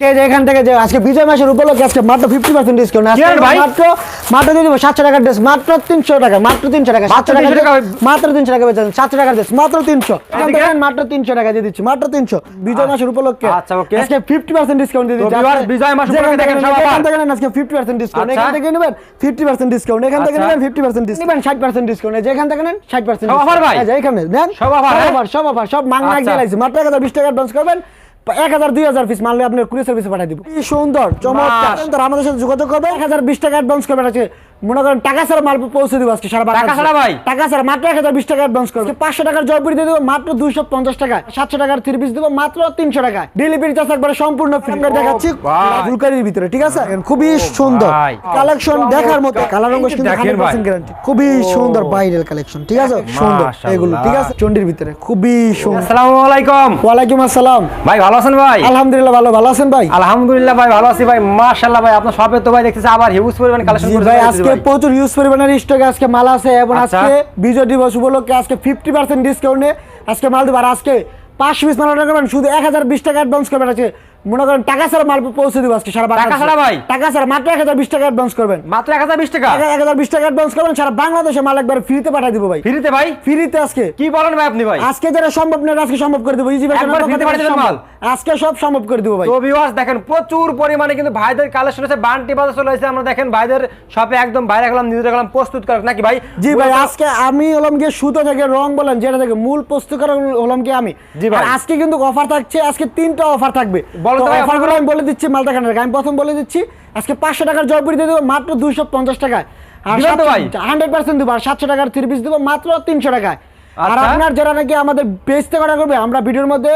এই যে এখান থেকে যে আজকে বিজয় মাসের উপলক্ষে আজকে মাত্র ফিফটি পার্সেন্ট ডিসকাউন্ট কি আর ভাই? মাত্র মাত্র দিয়ে দেবো সাতশো টাকার ড্রেস মাত্র তিনশো টাকা মাত্র তিনশো টাকা সাতশো টাকা মাত্র তিনশো টাকা বেচেন সাতশো টাকার ড্রেস মাত্র তিনশো মাত্র তিনশো টাকা দিয়ে দিচ্ছি মাত্র তিনশো বিজয় মাসের উপলক্ষে আচ্ছা, okay. আজকে ফিফটি পার্সেন্ট ডিসকাউন্ট দিয়ে দিচ্ছি বিজয় মাস যেখান থেকে দেখেন এখান আবার। থেকে নেন আজকে ফিফটি পার্সেন্ট ডিসকাউন্ট। এখান থেকে নেবেন ফিফটি পার্সেন্ট ডিসকাউন্ট এখান থেকে। নেবেন ফিফটি পার্সেন্ট ডিসকাউন্ট নেবেন ষাট পার্সেন্ট ডিসকাউন্ট যেখান থেকে নেন ষাট পার্সেন্ট সব ভাই? এখানে নেন সব offer, হ্যাঁ? অফার সব অফার সব মাংনা আচ্ছা। মাত্র এক হাজার বিশ টাকা অ্যাডভান্স করবেন এক হাজার দুই হাজার পিস মানলে আপনার কুড়ি সার্ভিসে পাঠিয়ে দিব। কি সুন্দর চমৎকার। আমাদের সাথে যোগাযোগ করবে এক হাজার বিশ টাকা অ্যাডভান্স করবে মনে করেন টাকা ছাড়া মাল পৌঁছে দিব আজকে সারা টাকা ছাড়া ভাই? টাকা ছাড়া মাত্র এক হাজার বিশ টাকা অ্যাডভান্স করবে। পাঁচশো টাকার জয়পুরি দিয়ে দেবো মাত্র দুইশো পঞ্চাশ টাকা সাতশো টাকার থ্রি পিস দেবো মাত্র তিনশো টাকা ডেলিভারি চার্জ একবারে সম্পূর্ণ দেখাচ্ছি ফুলকারির ভিতরে ঠিক আছে? খুবই সুন্দর। কালেকশন দেখার মতো। কালার রঙ কিন্তু হান্ড্রেড পার্সেন্ট গ্যারান্টি খুবই সুন্দর বাইরের কালেকশন ঠিক আছে? সুন্দর এগুলো ঠিক আছে? চন্ডির ভিতরে খুবই সুন্দর। আসসালামু আলাইকুম। ওয়ালাইকুম আসসালাম। ভাই ভালো আছেন ভাই? আলহামদুলিল্লাহ ভালো। ভালো আছেন ভাই? আলহামদুলিল্লাহ ভাই ভালো আছি ভাই। মাশাআল্লাহ ভাই আপনার শপে তো ভাই দেখতেছি আবার হিউজ পরিমাণ কালেকশন ভাই আজকে প্রচুর ইউজ পরিমাণের স্টকে আজকে মাল আছে এবং আচ্ছা। আজকে বিজয় দিবস উপলক্ষে আজকে ফিফটি পার্সেন্ট ডিসকাউন্টে আজকে মাল দেবো। আর আজকে পাঁচ পিস মাল অর্ডার করবেন শুধু এক হাজার বিশ টাকা অ্যাডভান্স করবেন আছে মনে করেন টাকা ছাড়া মাল পৌঁছে দিব আজকে সারা বাংলাদেশে। ছাড়া ভাই? টাকা ছাড়া মাত্র এক হাজার বিশ টাকা অ্যাডভান্স করবেন। মাত্র এক হাজার বিশ টাকা? এক হাজার বিশ টাকা অ্যাডভান্স করবেন সারা বাংলাদেশে মাল একবার ফ্রিতে পাঠিয়ে দিব ভাই। ফ্রিতে ভাই? ফ্রিতে আজকে। কি বলেন ভাই আপনি ভাই? আজকে যেটা সম্ভব না আজকে সম্ভব করে দেবো। ইজি পাঠিয়ে মাল? আজকে সব সম্ভব করে দেবো ভাই। তো ভিউয়ার্স দেখেন প্রচুর পরিমাণে কিন্তু ভাইদের কালেকশন আছে বান্টি বাজার চলে এসেছে আমরা দেখেন ভাইদের শপে একদম বাইরে গেলাম নিজেরা গেলাম প্রস্তুত করা নাকি ভাই? জি ভাই আজকে আমি হলাম গিয়ে সুতো থেকে রং বলেন যেটা থেকে মূল প্রস্তুতকার হলাম কি আমি। জি ভাই। আর আজকে কিন্তু অফার থাকছে আজকে তিনটা অফার থাকবে। আমি বলে দিচ্ছি খানের আমি প্রথম বলে দিচ্ছি আজকে পাঁচশো টাকার জয়পুরি দিয়ে দেবো মাত্র দুইশো পঞ্চাশ টাকায়। আর? হান্ড্রেড পার্সেন্ট দেবো আর সাতশো টাকার থ্রি পিস দেবো মাত্র তিনশো টাকায়। আর আচ্ছা। আপনার যারা নাকি আমাদের পেজ থেকে অর্ডার করবে আমরা ভিডিওর মধ্যে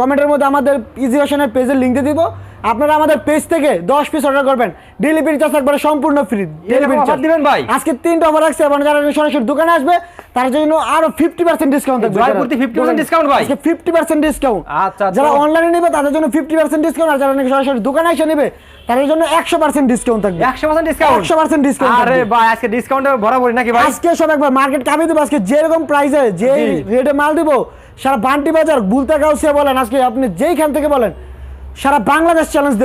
কমেন্টের মধ্যে আমাদের ইজি পেজের লিঙ্ক দিয়ে দিব। আপনারা আমাদের পেজ থেকে দশ পিস অর্ডার করবেন। ডেলিভারি চার্জ একবারে সম্পূর্ণ ফ্রি ডেলিভারি চার্জ দিবেন ভাই? আজকে তিনটা অফার রাখছে এবং যারা সরাসরি দোকানে আসবে তার জন্য আরও ফিফটি পার্সেন্ট ডিসকাউন্ট থাকবে। 50% ভাই? ডিসকাউন্ট আচ্ছা, যারা অনলাইনে নেবে তাদের জন্য ফিফটি পার্সেন্ট ডিসকাউন্ট আর যারা নাকি সরাসরি দোকানে এসে নেবে তাদের জন্য একশো পার্সেন্ট ডিসকাউন্ট থাকবে। একশো পার্সেন্ট ডিসকাউন্ট একশো পার্সেন্ট ডিসকাউন্ট আরে ভাই আজকে ডিসকাউন্টে ভরাভরি নাকি ভাই? আজকে সব একবার মার্কেট দেবো আজকে যেরকম প্রাইসে যে রেটে মাল দিব সারা বান্টি বাজার বুলতা গাউসিয়া বলেন আজকে আপনি যেইখান থেকে বলেন সারা বাংলাদেশ চ্যালেঞ্জ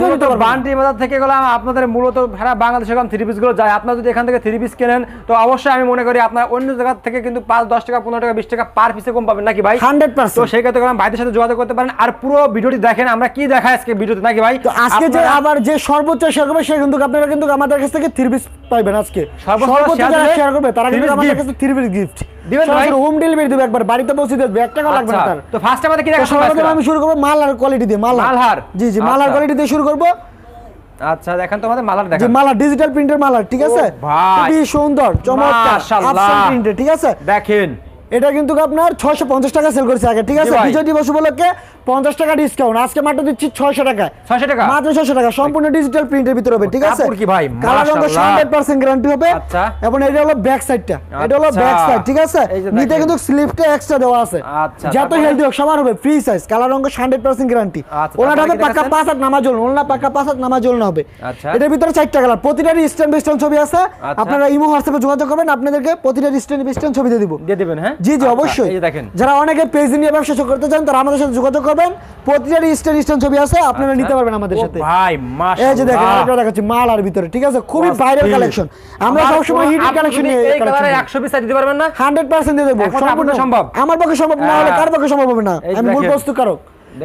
কেউ দিতে বান্টি বাজার থেকে গেলাম আপনাদের মূলত সারা বাংলাদেশে গেলাম থ্রি পিসগুলো যায়। আপনার যদি এখান থেকে থ্রি পিস কেনেন তো অবশ্যই আমি মনে করি আপনার অন্য জায়গা থেকে কিন্তু পাঁচ দশ টাকা পনেরো টাকা বিশ টাকা পার পিসে কম পাবেন নাকি ভাই? 100% তো সেই ক্ষেত্রে ভাইদের সাথে যোগাযোগ করতে পারেন। আর পুরো ভিডিওটি দেখেন আমরা কি দেখাই আজকে ভিডিওতে নাকি ভাই? আজকে যে আবার যে সর্বোচ্চ শেয়ার করবে সে কিন্তু আপনারা কিন্তু আমাদের কাছ থেকে থ্রি পিস পাইবেন আজকে। সর্বোচ্চ সর্বোচ্চ যারা শেয়ার করবে তারা কিন্তু আমাদের কাছে থ্রি পিস গিফট দিবেন ভাই? হোম ডেলিভারি দেবে একবার বাড়িতে পৌঁছে দেবে এক টাকা লাগবে না আচ্ছা, তার তো ফার্স্ট আমাদের কি তো সর্বপ্রথম আমি শুরু করব মাল আর কোয়ালিটি দিয়ে মাল মালহার? জি জি মাল আর আচ্ছা। কোয়ালিটি দিয়ে শুরু করব আচ্ছা দেখেন তো আমাদের মালার দেখেন মালা ডিজিটাল প্রিন্টের মালার ঠিক আছে। খুবই সুন্দর চমৎকার মাশাআল্লাহ। ঠিক আছে দেখেন এটা কিন্তু আপনার ছয়শো পঞ্চাশ টাকা সেল করছে আগে ঠিক আছে। বিজয় দিবস উপলক্ষে পঞ্চাশ টাকা ডিসকাউন্ট আজকে মাত্র দিচ্ছি ছয়শো টাকা। 600 টাকা? মাত্র ছয়শো টাকা। সম্পূর্ণ ডিজিটাল প্রিন্টের ভিতরে হবে ঠিক আছে? কি ভাই? কালার রঙ হান্ড্রেড পার্সেন্ট গ্যারান্টি হবে। আচ্ছা। এবং এটা হলো ব্যাক সাইডটা এটা হলো আচ্ছা। ব্যাক সাইড ঠিক আছে? নিতে কিন্তু স্লিপটা এক্সট্রা দেওয়া আছে। আচ্ছা, যত হেলদি হোক সবার হবে ফ্রি সাইজ কালার রঙ হান্ড্রেড পার্সেন্ট গ্যারান্টি আচ্ছা, ওনার হবে কি পাক্কা দেখাচ্ছেন? পাঁচ হাত নামাজ জ্বলুন ওনার পাক্কা পাঁচ হাত নামাজ জ্বলুন হবে। আচ্ছা। এটার ভিতরে চারটা কালার প্রতিটা স্ট্যান্ড বেস্টন ছবি আছে। আচ্ছা। আপনারা ইমো হোয়াটসঅ্যাপে যোগাযোগ করবেন আপনাদেরকে প্রতিটা স্ট্যান্ড বেস্টন ছবি দিয়ে দিব। দিয়ে দিবেন হ্যাঁ? জি জি আচ্ছা, অবশ্যই। দেখেন। যারা অনেকে পেজ নিয়ে ব্যবসা করতে চান তারা আমাদের সাথে যোগাযোগ করবেন। প্রতিটা ইস্টার ইস্টার ছবি আছে আপনারা আচ্ছা। নিতে পারবেন আমাদের সাথে। ভাই এই যে দেখেন আমরা আরেকটা দেখাচ্ছি মাল আর ভিতরে ঠিক আছে? খুবই। ভাইরাল কালেকশন আমরা সব সময় হিট কালেকশন নিয়ে এই কালারে কালেকশন 100 পিস দিতে পারবেন না? হান্ড্রেড পার্সেন্ট দিয়ে দেব সম্পূর্ণ। সম্ভব। আমার পক্ষে সম্ভব না হলে হ্যাঁ। কার পক্ষে সম্ভব হবে না। আমি মূল বস্তু প্রস্তুতকারক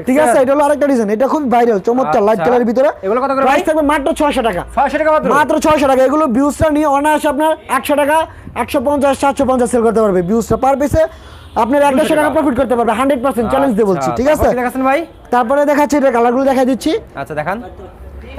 ঠিক আছে এটা হলো আরেকটা ডিজাইন এটা খুব ভাইরাল চমৎকার লাইট কালার কালারের ভিতরে। এগুলো কত করে প্রাইস থাকবে মাত্র ছয়শো টাকা। 600 টাকা মাত্র? মাত্র ছয়শো টাকা। এগুলো ভিউজটা নিয়ে অনার্স আপনার একশো টাকা একশো পঞ্চাশ সাতশো পঞ্চাশ সেল করতে পারবে। ভিউজটা পার পিসে আপনার এক দেড়শো টাকা। প্রফিট করতে পারবে। হান্ড্রেড পার্সেন্ট চ্যালেঞ্জ দিয়ে বলছি ঠিক আছে? দেখাচ্ছেন ভাই? তারপরে দেখাচ্ছি এটা কালারগুলো দেখাই দিচ্ছি। আচ্ছা দেখান।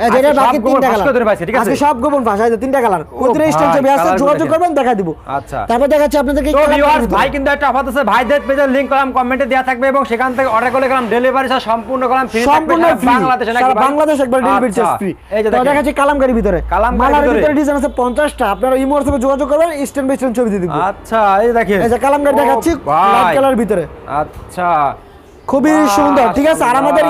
এই যে এটা আজকে বাকি তিনটা ফাঁস করে ধরে পাইছে, ঠিক কালার আজকে সব গোপন ফাঁস এই তিনটা কালার। প্রতিটা স্টেজ ছবি আছে যোগাযোগ করবেন দেখা দিব। আচ্ছা। তারপর দেখাচ্ছি আপনাদেরকে তো ভিউয়ার্স ভাই কিন্তু একটা অফার আছে ভাইদের পেজের লিংক করলাম কমেন্টে দেওয়া থাকবে এবং সেখান থেকে অর্ডার করলে গেলাম ডেলিভারি চার্জ সম্পূর্ণ করলাম ফ্রি সম্পূর্ণ ফ্রি নাকি বাংলাদেশ একবার ডেলিভারি চার্জ ফ্রি তো দেখাচ্ছি কালামকারী ভিতরে। কালামকারীর ভিতরে। ভিতরে ডিজাইন আছে 50টা আপনারা ইমো হোয়াটসঅ্যাপে যোগাযোগ করবেন স্ট্যান্ড বাই স্ট্যান্ড ছবি দিয়ে দিব। আচ্ছা এই দেখেন। এই যে কালামকারী দেখাচ্ছি ভাই। কালার ভিতরে। আচ্ছা। খুবই সুন্দর ঠিক আছে? আর আমাদের।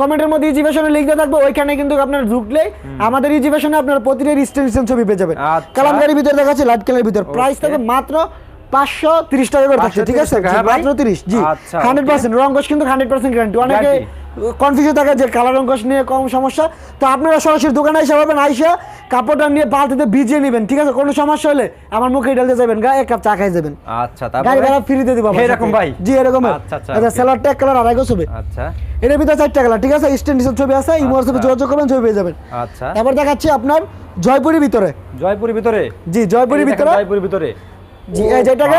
কমেন্টের মধ্যে ইজিভেশনের লিঙ্ক দেওয়া থাকবে ওইখানে কিন্তু আপনার ঢুকলেই আমাদের ইজিভেশনে আপনার প্রতিটা স্টেশন ছবি পেয়ে যাবেন। আচ্ছা। কালামকারীর ভিতরে দেখাচ্ছি লাইট কালারের ভিতরে। প্রাইস থাকবে মাত্র পাঁচশো তিরিশ টাকা করে থাকছে ঠিক আছে? 530 টাকা, জি, ভাই? মাত্র তিরিশ জি। হান্ড্রেড. পার্সেন্ট রঙ্গস কিন্তু হান্ড্রেড পার্সেন্ট গ্যারান্টি অনেকে কনফিউশন থাকে যে কালার অঙ্কশ নিয়ে কম সমস্যা। তো আপনারা সরাসরি দোকানে এসে পাবেন আইসা কাপড়টা নিয়ে বালতিতে ভিজিয়ে নেবেন ঠিক আছে? কোনো সমস্যা হলে আমার মুখে ঢেলতে যাবেন গা এক কাপ চা খাই যাবেন। আচ্ছা গাড়ি ভাড়া ফ্রিতে দিব আমার এরকম ভাই? জি এরকম। আচ্ছা আচ্ছা। আচ্ছা okay। এক কালার আড়াই গোছবে আচ্ছা। এটার ভিতরে চারটা কালার ঠিক আছে? স্ট্যান্ডিসের ছবি আছে ইমো হোয়াটসঅ্যাপে যোগাযোগ করবেন ছবি পেয়ে যাবেন। আচ্ছা। তারপর দেখাচ্ছি আপনার জয়পুরের ভিতরে। জয়পুরের ভিতরে? জি জয়পুরের ভিতরে। জয়পুরের ভিতরে। জি যেটাকে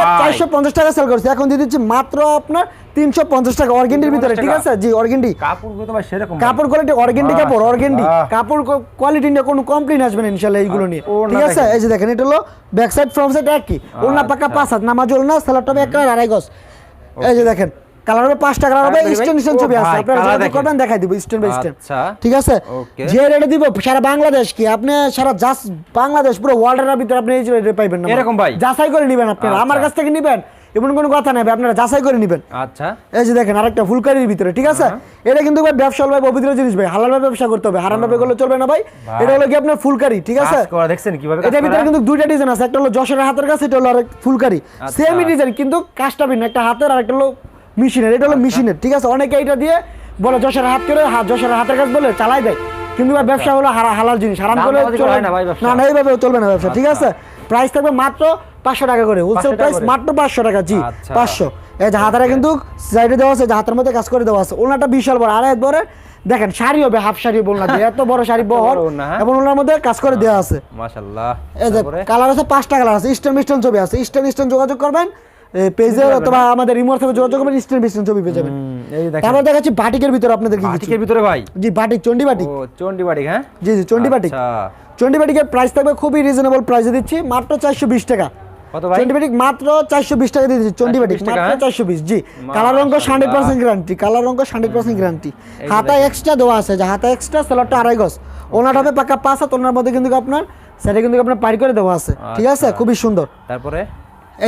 টাকা সেল করছে। এখন দিয়ে দিচ্ছি মাত্র আপনার তিনশো পঞ্চাশ টাকা অর্গেন্ডির ভিতরে ঠিক আছে? জি অর্গেন্ডি কাপড়গুলো তো ভাই সেরকম কাপড় কোয়ালিটি অর্গেন্ডি কাপড় অর্গেন্ডি কাপড় কোয়ালিটি নিয়ে কোনো কমপ্লেন আসবে না ইনশাল্লাহ এইগুলো নিয়ে। ঠিক আছে? এই যে দেখেন এটা হলো ব্যাক সাইড ফ্রন্ট সাইড একই ওড়না পাকা আচ্ছা। পাঁচ হাত নামাজ ওড়না সালার টবে এক আড়াই গজ। এই যে দেখেন। কালার হবে পাঁচটা কালার হবে ছবি আছে। আপনারা করবেন দেখাই দিব বাই আচ্ছা। ঠিক আছে. যে রেটে দিব সারা বাংলাদেশ কি? আপনি সারা জাস্ট বাংলাদেশ পুরো ওয়ার্ল্ডের ভিতরে আপনি এই রেটে পাইবেন না। এরকম ভাই? যাচাই করে নেবেন আপনারা। আমার আচ্ছা। কাছ থেকে নেবেন এমন কোনো কথা নেই আপনারা যাচাই করে নেবেন। আচ্ছা। এই যে দেখেন আরেকটা ফুলকারির ভিতরে ঠিক আছে? এটা কিন্তু ভাই ব্যবসা ভাই পবিত্র জিনিস ভাই হালাল ভাবে ব্যবসা করতে হবে। হারাম ভাবে করলে চলবে না ভাই। এটা হলো কি আপনার ফুলকারি ঠিক আছে? দেখছেন কীভাবে এটার ভিতরে কিন্তু দুইটা ডিজাইন আছে। একটা হলো যশোরের হাতের কাছে এটা হলো আরেক ফুলকারি। আচ্ছা। সেমই ডিজাইন কিন্তু কাজটা ভিন্ন। একটা হাতের আর একটা হলো মেশিনের এটা হলো আচ্ছা। মেশিনের ঠিক আছে? অনেকে এটা দিয়ে বলে যশোরের হাত করে হাত যশোরের হাতের কাজ বলে চালাই দেয়। কিন্তু ব্যবসা হলো হালাল জিনিস। হারাম করে হয় না না। না এইভাবে চলবে না ব্যবসা ঠিক আছে? প্রাইস থাকবে মাত্র পাঁচশো টাকা করে। হোলসেল প্রাইস মাত্র পাঁচশো টাকা জি আচ্ছা। পাঁচশো। এই যে হাতারা কিন্তু সাইডে দেওয়া আছে যে হাতের মধ্যে কাজ করে দেওয়া আছে। ওনাটা বিশাল বড়। আর একবারে দেখেন শাড়ি হবে হাফ শাড়ি বলনা দিয়ে। এত বড় শাড়ি বহর। হ্যাঁ? এবং ওনার মধ্যে কাজ করে দেওয়া আছে। মাশাআল্লাহ এই যে কালার আছে পাঁচটা কালার আছে। ইস্টার্ন ইস্টার্ন ছবি আছে। ইস্টার্ন ইস্টার্ন যোগাযোগ করবেন। পেজে অথবা আমাদের রিমোট থেকে যোগাযোগ করবেন ছবি পেয়ে যাবেন। দেখাচ্ছি বাটিকের ভিতরে আপনাদের কি বাটিকের ভিতরে ভাই? জি বাটিক চন্ডি বাটিক। ও চন্ডি বাটিক হ্যাঁ? জি জি চন্ডি বাটিক। আচ্ছা। চন্ডি বাটিকের প্রাইস থাকবে খুবই রিজনেবল প্রাইসে দিচ্ছি মাত্র চারশো বিশ টাকা। কত ভাই? চন্ডি বাটিক মাত্র চারশো বিশ টাকা দিয়ে দিচ্ছি চন্ডি বাটিক 420 টাকা, মাত্র জি। Colour guarantee colour hundred percent guarantee এই হাতা এক্সট্রা দেওয়া আছে যে হাতা এক্সট্রা সেলারটা আড়াই গজ। ওনার হবে পাকা পাঁচ ওনার মধ্যে কিন্তু আপনার সেটা কিন্তু আপনার পাই করে দেওয়া আছে। ঠিক আছে? আচ্ছা। খুবই সুন্দর। তারপরে?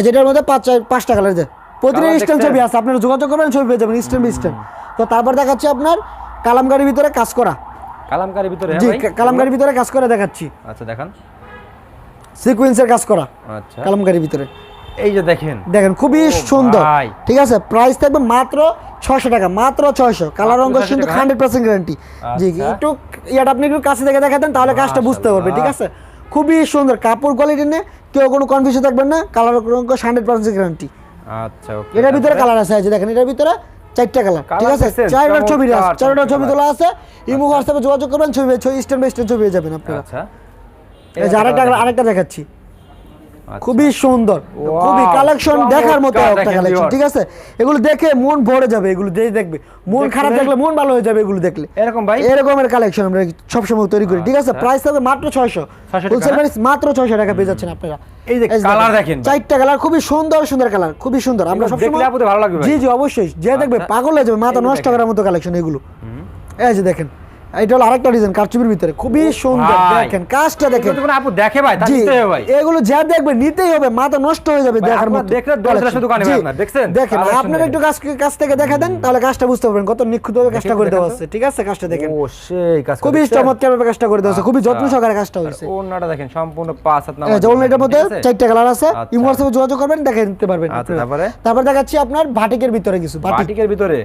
যেটার মধ্যে পাঁচ পাঁচটা কালার যে প্রতিটা স্ট্যান্ড ছবি আছে আপনারা যোগাযোগ করবেন ছবি পেয়ে যাবেন স্ট্যান্ড স্ট্যান্ড তো তারপর দেখাচ্ছি আপনার কালামগাড়ির ভিতরে কাজ করা। কালামকারীর ভিতরে জি হ্যাঁ ভাই কালামগাড়ির ভিতরে কাজ করে দেখাচ্ছি। আচ্ছা দেখান। সিকুয়েন্সের কাজ করা। আচ্ছা। কালামগাড়ির ভিতরে। এই যে দেখেন। দেখেন খুবই সুন্দর। ঠিক আছে? প্রাইস থাকবে মাত্র ছয়শো টাকা মাত্র ছয়শো। কালার 600 কিন্তু হান্ড্রেড পার্সেন্ট গ্যারান্টি জি আচ্ছা। একটু ইয়াটা আপনি একটু কাছে থেকে দেখাতেন তাহলে কাজটা বুঝতে পারবে ঠিক আছে? খুবই সুন্দর। কাপড় কোয়ালিটি নিয়ে কেউ কোনো কনফিউশন থাকবেন না কালার অঙ্ক হান্ড্রেড পার্সেন্ট গ্যারান্টি আচ্ছা ওকে এটার ভিতরে কালার আছে আছে দেখেন এটার ভিতরে চারটা কালার ঠিক আছে? চারটা ছবি আছে চারটা ছবি তোলা আছে। ইমো হোয়াটসঅ্যাপে যোগাযোগ করবেন ছবি ছবি স্ট্যান্ড বাই স্ট্যান্ড ছবি যাবেন আপনারা। আচ্ছা। এই যে আরেকটা আরেকটা দেখাচ্ছি। আচ্ছা। খুবই সুন্দর। খুবই কালেকশন দেখার মতো একটা কালেকশন ঠিক আছে? এগুলো দেখে মন ভরে যাবে এগুলো যে দেখবে। মন খারাপ দেখলে? মন ভালো হয়ে যাবে এগুলো দেখলে। এরকম ভাই? এরকমের কালেকশন আমরা সবসময় তৈরি করি ঠিক আছে? আচ্ছা। প্রাইস থাকবে মাত্র ছয়শো। 600 টাকা, হোলসেল? প্রাইস মাত্র ছয়শো টাকা পেয়ে যাচ্ছেন আপনারা। এই যে colour দেখেন। চারটা কালার খুবই সুন্দর সুন্দর কালার খুবই সুন্দর। আমরা সবসময় আপনাদের ভালো লাগবে জি জি অবশ্যই। যে দেখবে আচ্ছা। পাগল হয়ে যাবে মাথা নষ্ট। করার মতো কালেকশন এগুলো। এই যে দেখেন। এটা হলো আরেকটা ডিজাইন কারচুপির ভিতরে খুবই সুন্দর দেখেন কাজটা দেখেন আপু দেখে ভাই তা নিতে হবে ভাই এগুলো যা দেখবে নিতেই হবে মাথা নষ্ট হয়ে যাবে দেখার মতো দেখলে শুধু কানে আপনার, দেখছেন? দেখেন আপনার। একটু কাছ থেকে দেখা দেন তাহলে কাজটা বুঝতে পারবেন কত কাজটা করে দেওয়া। আছে ঠিক আছে কাজটা দেখেন ও সেই কাজ খুবই কাজটা করে দেওয়া আছে খুবই যত্ন। সহকারে কাজটা হয়েছে দেখেন সম্পূর্ণ পাঁচ হাত এই নামাজ যে ওনাটার মধ্যে চারটা কালার আছে আচ্ছা। যোগাযোগ করবেন দেখে নিতে পারবেন আচ্ছা, তারপরে? তারপর দেখাচ্ছি আপনার ভাটিকের ভিতরে কিছু ভাটিকের ভিতরে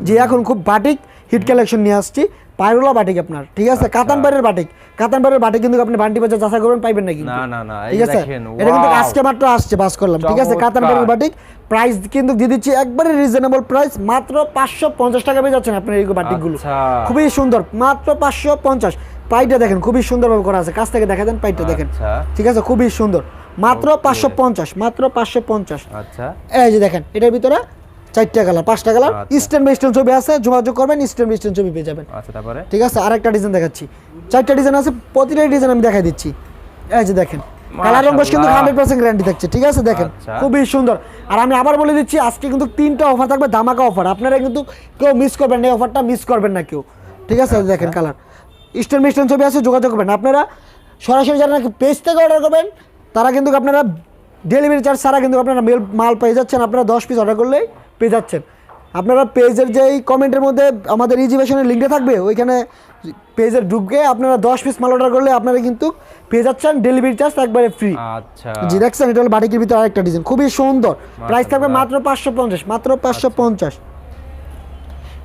জি এখন খুব বাটিক হিট কালেকশন নিয়ে আসছি। পায়রোলা বাটিক আপনার ঠিক আছে? কাতান পাড়ের বাটিক। কাতান পাড়ের বাটিক কিন্তু আপনি বান্টি বাজার যাচাই করবেন পাইবেন না কিন্তু না না না ঠিক আছে? এটা কিন্তু আজকে মাত্র আসছে বাস করলাম। ঠিক আছে কাতান পাড়ের বাটিক। প্রাইস কিন্তু দিয়ে দিচ্ছি একবারে রিজনেবল প্রাইস মাত্র পাঁচশো পঞ্চাশ টাকা পেয়ে যাচ্ছেন আপনার এই বাটিকগুলো। আচ্ছা। খুবই সুন্দর মাত্র পাঁচশো পঞ্চাশ। পাইটা দেখেন খুবই সুন্দরভাবে করা আছে। কাছ থেকে দেখা দেন পাইটা দেখেন। আচ্ছা ঠিক আছে খুবই সুন্দর। মাত্র পাঁচশো পঞ্চাশ মাত্র পাঁচশো পঞ্চাশ। আচ্ছা। এই যে দেখেন এটার ভিতরে চারটা কালার পাঁচটা কালার। আচ্ছা। ইস্টার্ন ওয়েস্টার্ন ছবি আছে যোগাযোগ করবেন ইস্টার্ন ওয়েস্টার্ন ছবি পেয়ে যাবেন। আচ্ছা তারপরে? ঠিক আছে আরেকটা ডিজাইন দেখাচ্ছি। চারটা ডিজাইন আছে প্রতিটা ডিজাইন আমি দেখাই দিচ্ছি। এই যে দেখেন কালার রঙ কিন্তু। হান্ড্রেড পার্সেন্ট গ্যারান্টি থাকছে ঠিক আছে দেখেন আচ্ছা। খুবই সুন্দর। আর আমি আবার বলে দিচ্ছি আজকে কিন্তু তিনটা অফার থাকবে ধামাকা অফার আপনারা কিন্তু কেউ মিস করবেন না এই অফারটা মিস করবেন না কেউ। ঠিক আছে আচ্ছা। দেখেন কালার ইস্টার্ন ওয়েস্টার্ন ছবি আছে যোগাযোগ করবেন। আপনারা সরাসরি যারা নাকি পেজ থেকে অর্ডার করবেন তারা কিন্তু আপনারা ডেলিভারি চার্জ ছাড়া কিন্তু আপনারা মেল মাল পেয়ে যাচ্ছেন। আপনারা দশ পিস অর্ডার করলেই পেয়ে যাচ্ছেন। আপনারা পেজের যেই কমেন্টের মধ্যে আমাদের ইজিভেশনের লিঙ্কটা থাকবে ওইখানে পেজের ঢুকে আপনারা দশ পিস মাল অর্ডার করলে আপনারা কিন্তু পেয়ে যাচ্ছেন ডেলিভারি চার্জ একবারে ফ্রি আচ্ছা। জি দেখছেন এটা হলো বাটিকের ভিতরে আরেকটা ডিজাইন খুবই সুন্দর। প্রাইস থাকবে মাত্র পাঁচশো পঞ্চাশ মাত্র পাঁচশো পঞ্চাশ।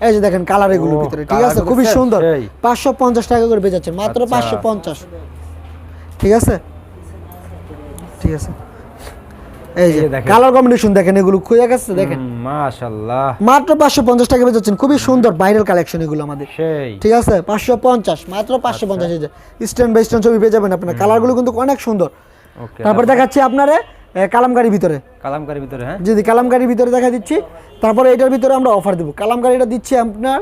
এই যে দেখেন কালার এগুলোর ভিতরে ঠিক আছে? খুবই সুন্দর। পাঁচশো পঞ্চাশ টাকা করে পেয়ে যাচ্ছেন মাত্র আচ্ছা। পাঁচশো পঞ্চাশ। ঠিক আছে? ঠিক আছে। এই যে এই যে দেখেন। কালার কম্বিনেশন দেখেন এগুলো খুঁজে গেছে দেখেন। মাশাল্লাহ মাত্র পাঁচশো পঞ্চাশ টাকা পেয়ে যাচ্ছেন খুবই সুন্দর ভাইরাল কালেকশন এগুলো আমাদের। সেই। ঠিক আছে? পাঁচশো পঞ্চাশ মাত্র পাঁচশো পঞ্চাশ এই যে স্ট্যান্ড বাই স্ট্যান্ড ছবি পেয়ে যাবেন আপনার। কালারগুলো কিন্তু অনেক সুন্দর। তারপর দেখাচ্ছি আপনারে এ, কালামকারির ভিতরে। কালামকারীর ভিতরে হ্যাঁ? যদি কালামকারির ভিতরে দেখা দিচ্ছি। তারপরে এটার ভিতরে আমরা অফার দেবো। কালামকারিটা দিচ্ছি আপনার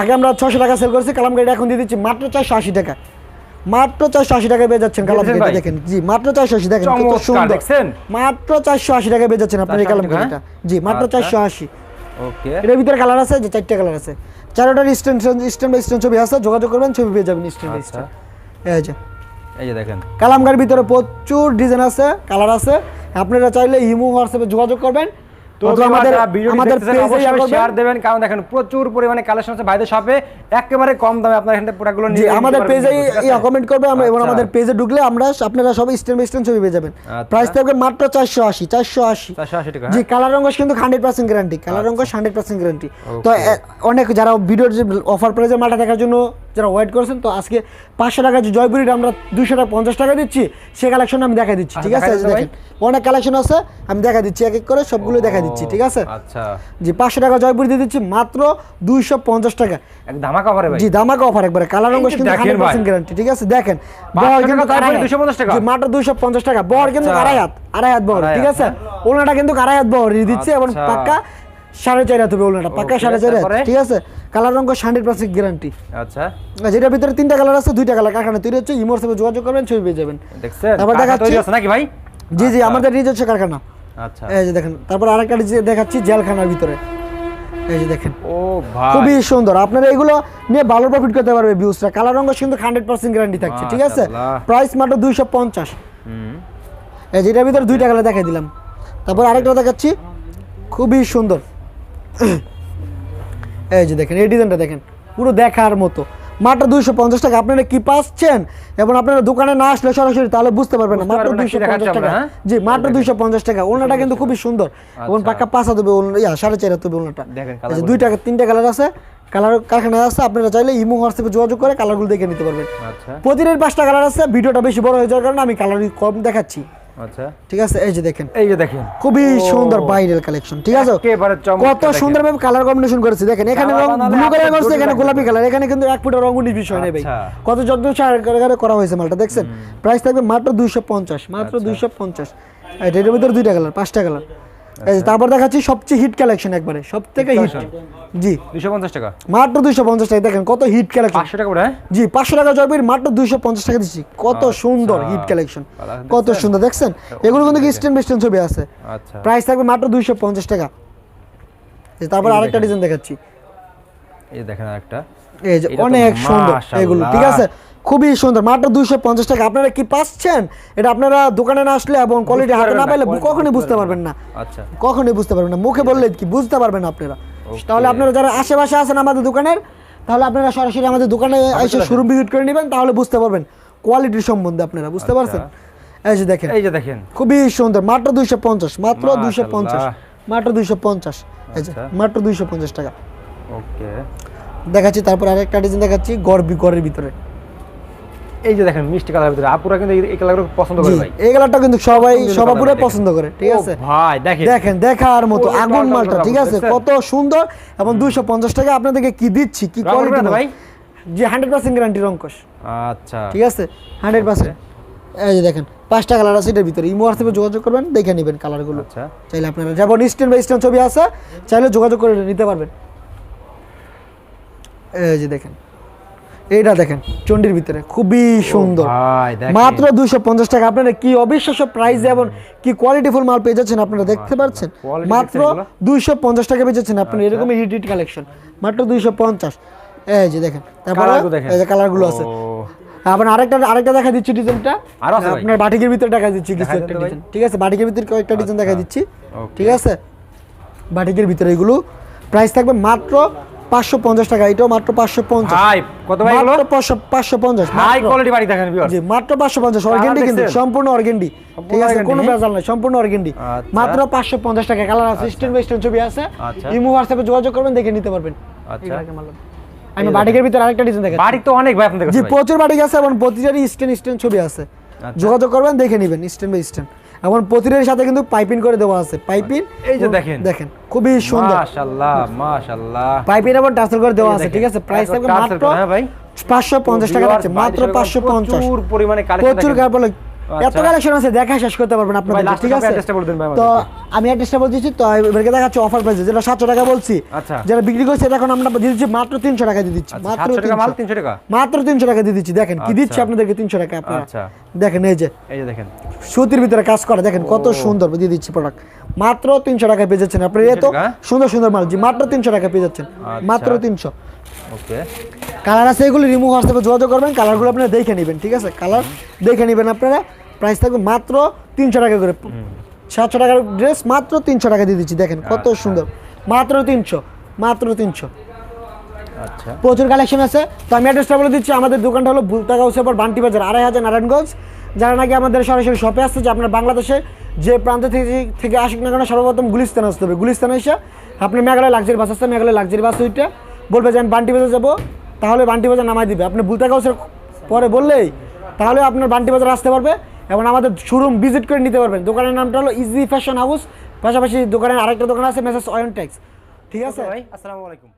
আগে আমরা ছশো টাকা সেল করছি কালামকারিটা এখন দিয়ে দিচ্ছি মাত্র চারশো আশি টাকা। মাত্র চারশো আশি পেয়ে যাচ্ছেন? দেখেন জি মাত্র চারশো আশি দেখেন কত সুন্দর। দেখছেন? মাত্র চারশো আশি পেয়ে যাচ্ছেন আপনার এই 480 টাকা, কালামকারিটা জি মাত্র আচ্ছা। চারশো আশি। ওকে। এটার ভিতরে কালার আছে? যে চারটে কালার আছে। চারোটার স্ট্যান্ড স্ট্যান্ড বাই ছবি আছে যোগাযোগ করবেন ছবি পেয়ে যাবেন স্ট্যান্ড বাই আচ্ছা। এই যে। এই যে দেখেন। কালামকার ভিতরে প্রচুর ডিজাইন আছে কালার আছে। আপনারা চাইলে ইমো হোয়াটসঅ্যাপে যোগাযোগ করবেন। আমাদের আমাদের ভিডিও আমাদের দেখতেছেন পেজে শেয়ার দেবেন কারণ দেখেন প্রচুর পরিমাণে কালেকশন আছে। ভাইদের শপে একেবারে কম দামে আপনারা এখান প্রোডাক্টগুলো নিয়ে আমাদের পেজে কমেন্ট করবে আমরা এবং আচ্ছা। আমাদের পেজে ঢুকলে আমরা আপনারা সব স্ট্যান্ড বাই স্ট্যান্ড ছবি পেয়ে যাবেন। আচ্ছা। প্রাইস থাকবে মাত্র টাকা জি হ্যাঁ? কালার রঙ্গস কিন্তু hundred percent guarantee colour guarantee তো অনেক যারা ভিডিওর যে অফার প্রাইজের মালটা দেখার জন্য যারা ওয়েট করেছেন তো আজকে পাঁচশো টাকা যে জয়পুরিটা আমরা দুশো টাকা পঞ্চাশ টাকা দিচ্ছি সেই কালেকশন আমি দেখা দিচ্ছি আচ্ছা, ঠিক আছে। দেখেন অনেক কালেকশন আছে আমি দেখা দিচ্ছি এক এক করে সবগুলো দেখা দিচ্ছি ঠিক আছে আচ্ছা জি পাঁচশো টাকা জয়পুরি দিয়ে দিচ্ছি মাত্র দুইশো পঞ্চাশ টাকা ধামাকা ভাই জি দামাকা অফার একবারে কালার রঙ কিন্তু হান্ড্রেড পার্সেন্ট গ্যারান্টি ঠিক আছে দেখেন 500 বহর কিন্তু তারপরে আড়াই হাত। 250 টাকা? জি, মাত্র দুইশো পঞ্চাশ টাকা বহর কিন্তু আচ্ছা। আড়াই হাত আড়াই হাত বহর ঠিক আছে ওনাটা কিন্তু আড়াই হাত বহর দিচ্ছে এবং আচ্ছা। পাক্কা সাড়ে চার হাত হবে ওনাটা পাক্কা সাড়ে চার ঠিক আছে? কালার রঙ হান্ড্রেড পার্সেন্ট গ্যারান্টি আচ্ছা। যেটার ভিতরে তিনটা কালার আছে দুইটা কালার কারখানা তৈরি হচ্ছে ইমোর সাথে যোগাযোগ করবেন ছবি পেয়ে যাবেন। তারপর দেখাচ্ছি- নাকি ভাই? জি জি আচ্ছা। আমাদের নিজস্ব কারখানা। আচ্ছা। এই যে দেখেন তারপর আরেকটা দেখাচ্ছি জেলখানার ভিতরে। এই যে দেখেন। ও ভাই। খুবই সুন্দর। আপনারা এগুলো নিয়ে ভালো প্রফিট করতে পারবে ভিউজটা কালার রঙ কিন্তু হান্ড্রেড পার্সেন্ট গ্যারান্টি থাকছে ঠিক আছে? প্রাইস মাত্র দুইশো পঞ্চাশ। হুম। এই যেটার ভিতরে দুইটা কালার দেখাই দিলাম। তারপর আরেকটা দেখাচ্ছি। খুবই সুন্দর। এই যে দেখেন এই ডিজাইনটা দেখেন পুরো দেখার মতো। মাত্র দুইশো পঞ্চাশ টাকা আপনারা কি পাচ্ছেন? এবং আপনারা দোকানে না আসলে সরাসরি তাহলে বুঝতে পারবেন না মাত্র কি দুইশো পঞ্চাশ টাকা। হ্যাঁ? জি মাত্র দুইশো পঞ্চাশ টাকা ওনাটা কিন্তু খুবই সুন্দর। এবং আচ্ছা। পাক্কা পাঁচা দেবে ইয়া সাড়ে চার হাত দেবে ওনাটা কালারগুলো। দুইটা তিনটা কালার আছে কালার কারখানায় আছে আপনারা চাইলে ইমো হোয়াটসঅ্যাপে যোগাযোগ করে কালারগুলো দেখে নিতে পারবেন। আচ্ছা। প্রতিদিন পাঁচটা কালার আছে ভিডিওটা বেশি বড় হয়ে যাওয়ার কারণে আমি কালার কম দেখাচ্ছি। আচ্ছা। ঠিক আছে এই যে দেখেন। এই যে দেখেন। খুবই সুন্দর ভাইরাল কালেকশন ঠিক আছে? কত সুন্দর ভাবে কালার কম্বিনেশন করেছে দেখেন। এখানে রং ব্লু কালার করছে এখানে গোলাপি কালার এখানে কিন্তু এক ফুটের রং উনিশ বিষয় নেই ভাই। আচ্ছা। কত যত্ন করা হয়েছে মালটা দেখছেন? প্রাইস থাকবে মাত্র দুইশো পঞ্চাশ মাত্র আচ্ছা। দুইশো পঞ্চাশ। এটার ভিতরে দুইটা কালার পাঁচটা কালার তারপর দেখাচ্ছি সবচেয়ে হিট কালেকশন একবারে সব থেকে হিট জি। দুশো পঞ্চাশ টাকা? মাত্র দুইশো পঞ্চাশ টাকা দেখেন কত হিট কালেকশন পাঁচশো টাকা জি পাঁচশো টাকা জয়পুর মাত্র দুইশো পঞ্চাশ টাকা দিচ্ছি। কত সুন্দর হিট কালেকশন কত দেখছেন? সুন্দর দেখছেন? এগুলো কিন্তু স্টেন বেস্টেন ছবি আছে। আচ্ছা। প্রাইস থাকবে মাত্র দুইশো পঞ্চাশ টাকা। এই তারপর আরেকটা ডিজাইন দেখাচ্ছি। এই দেখেন একটা এই যে অনেক সুন্দর এগুলো ঠিক আছে? খুবই সুন্দর। মাত্র দুইশো পঞ্চাশ টাকা। আপনারা কি পাচ্ছেন? এটা আপনারা দোকানে না আসলে এবং কোয়ালিটি হাতে না পাইলে কখনোই বুঝতে পারবেন না। আচ্ছা। কখনোই বুঝতে পারবেন না। মুখে বললে কি? বুঝতে পারবেন আপনারা। তাহলে আপনারা যারা আশেপাশে আছেন আমাদের দোকানের তাহলে আপনারা সরাসরি আমাদের দোকানে এসে শোরুম ভিজিট করে নেবেন তাহলে বুঝতে পারবেন কোয়ালিটির সম্বন্ধে আপনারা। বুঝতে আচ্ছা। পারছেন? এই যে দেখেন। এই যে দেখেন। খুবই সুন্দর। মাত্র দুইশো পঞ্চাশ। মাত্র দুইশো পঞ্চাশ। মাত্র দুইশো পঞ্চাশ। এই যে আচ্ছা। মাত্র দুইশো পঞ্চাশ টাকা। ওকে দেখাচ্ছি তারপর আরেকটা ডিজাইন দেখাচ্ছি গড় গড়ের ভিতরে। এই যে দেখেন মিষ্টি কালার ভিতরে আপুরা কিন্তু এই- কালারগুলো পছন্দ করে ভাই। এই কালারটা কিন্তু সবাই দেখেন। পছন্দ করে ঠিক আছে? ভাই দেখেন। দেখেন দেখার মতো আগুন মালটা ঠিক আছে? কত সুন্দর এবং দুইশো পঞ্চাশ টাকা আপনাদেরকে কি দিচ্ছি কি কোয়ালিটি ভাই? হান্ড্রেড পার্সেন্ট গ্যারান্টি রঙ্কশ আচ্ছা। ঠিক আছে? Hundred percent. এই যে দেখেন পাঁচটা কালার আছে এটার ভিতরে। ইমো হোয়াটসঅ্যাপে যোগাযোগ করবেন দেখে নেবেন কালারগুলো। আচ্ছা। চাইলে আপনারা যেমন স্ট্যান্ড বাই স্ট্যান্ড ছবি আছে চাইলে যোগাযোগ করে নিতে পারবেন। এই যে দেখেন এইটা দেখেন চন্ডির ভিতরে খুবই সুন্দর। মাত্র দুইশো পঞ্চাশ টাকা। আপনারা কি অবিশ্বাস্য প্রাইস এবং কি কোয়ালিটিফুল মাল পেয়ে যাচ্ছেন আপনারা দেখতে পাচ্ছেন? মাত্র দুইশো পঞ্চাশ টাকা পেয়ে যাচ্ছেন আপনারা আচ্ছা। এরকমই হিট হিট কালেকশন মাত্র দুইশো পঞ্চাশ। এই যে দেখেন তারপরে এই যে কালারগুলো আছে। আবার আরেকটা আরেকটা দেখা দিচ্ছি ডিজাইনটা। আরও আছে আপনার বাটিকের ভিতরে দেখা দিচ্ছি কিছু একটা ডিজাইন ঠিক আছে বাটিকের ভিতরে কয়েকটা ডিজাইন দেখা আচ্ছা। দিচ্ছি। ঠিক আছে? বাটিকের ভিতরে এগুলো। প্রাইস থাকবে মাত্র পাঁচশো পঞ্চাশ টাকা এটাও মাত্র পাঁচশো পঞ্চাশ। ভাই কত ভাই মাত্র পাঁচশো পাঁচশো পঞ্চাশ হাই কোয়ালিটি বাড়ি দেখেন জি মাত্র পাঁচশো পঞ্চাশ অর্গেন্ডি কিন্তু সম্পূর্ণ অর্গেন্ডি। ঠিক আছে কোনো হ্যাঁ? ভেজাল নাই সম্পূর্ণ অর্গেন্ডি। আচ্ছা। মাত্র পাঁচশো পঞ্চাশ টাকা কালার আছে স্টেন বাই স্টেন ছবি আছে। আচ্ছা। ইমো হোয়াটসঅ্যাপে যোগাযোগ করবেন দেখে নিতে পারবেন। আচ্ছা। আমি বাটিকের ভিতরে আরেকটা ডিজাইন দেখাচ্ছি। বাড়ি তো অনেক ভাই আপনাদের জি প্রচুর বাটিক আছে এবং প্রতিটারই স্টেন স্টেন ছবি আছে। আচ্ছা। যোগাযোগ করবেন দেখে নেবেন স্টেন বাই স্টেন এবং প্রতিটার সাথে কিন্তু পাইপিং করে দেওয়া আছে। পাইপিং এই যে দেখেন। দেখেন খুবই সুন্দর। মাশাআল্লাহ মাশাআল্লাহ। পাইপিং এবং টাসেল করে দেওয়া আছে ঠিক আছে? প্রাইস থাকবে মাত্র করা, হ্যাঁ ভাই? পাঁচশো পঞ্চাশ টাকা আছে মাত্র সেরকম পাঁচশো পঞ্চাশ। প্রচুর পরিমাণে কালেকশন প্রচুর কাপড় এত আচ্ছা। কালেকশন আছে দেখা শেষ করতে পারবেন আপনাদের ঠিক আছে? বলে তো আমি অ্যাড্রেসটা বলতেছি তো এবারকে দেখাচ্ছি অফার প্রাইসে যেটা সাতশো টাকা বলছি। আচ্ছা। যেটা বিক্রি করছে এটা এখন আমরা দিয়ে দিচ্ছি মাত্র তিনশো টাকা দিয়ে দিচ্ছি। আচ্ছা, মাত্র 700 টাকা মাল 300 300 টাকা? মাত্র তিনশো টাকা দিয়ে দিচ্ছি দেখেন কি দিচ্ছি। আপনাদেরকে তিনশো টাকা আপনারা। দেখেন এই যে। এই যে দেখেন। সুতির ভিতরে কাজ করা দেখেন কত সুন্দর দিয়ে দিচ্ছি প্রোডাক্ট মাত্র তিনশো টাকায় পেয়ে যাচ্ছেন আপনি এত সুন্দর সুন্দর মাল জি মাত্র তিনশো টাকা পেয়ে যাচ্ছেন। মাত্র তিনশো। ওকে। কালার আছে এগুলো রিমুভ হোয়াটসঅ্যাপে যোগাযোগ করবেন কালারগুলো আপনারা দেখে নেবেন ঠিক আছে? কালার দেখে নেবেন আপনারা। প্রাইস থাকবে মাত্র তিনশো টাকা করে। সাতশো টাকার ড্রেস মাত্র তিনশো টাকা দিয়ে দিচ্ছি দেখেন কত আচ্ছা। সুন্দর। মাত্র তিনশো মাত্র তিনশো। আচ্ছা। প্রচুর কালেকশন আছে। তো আমি অ্যাড্রেসটা বলে দিচ্ছি আমাদের দোকানটা হলো ভুলতাগা পর বান্টি বাজার আড়াই হাজার নারায়ণগঞ্জ। যারা নাকি আমাদের সরাসরি শপে আসছে যে আপনার বাংলাদেশে যে প্রান্ত থেকে থেকে আসুক না কেন সর্বপ্রথম গুলিস্তান আসতে হবে। গুলিস্তানে এসে আপনি মেঘালয় লাক্সারি বাস আসছে মেঘালয় লাক্সারি বাস ওইটা বলবে যে আমি বান্টি বাজার যাব। তাহলে বান্টি বাজার নামাই দিবে। আপনি ভুলতাগা পরে বললেই তাহলে আপনার বান্টি বাজার আসতে পারবে। এবং আমাদের শোরুম ভিজিট করে নিতে পারবেন। দোকানের নামটা হলো ইজি ফ্যাশন হাউস পাশাপাশি দোকানের আরেকটা দোকান আছে মেসেজ অয়ন ট্যাক্স ঠিক আছে? ভাই, আসসালামু আলাইকুম।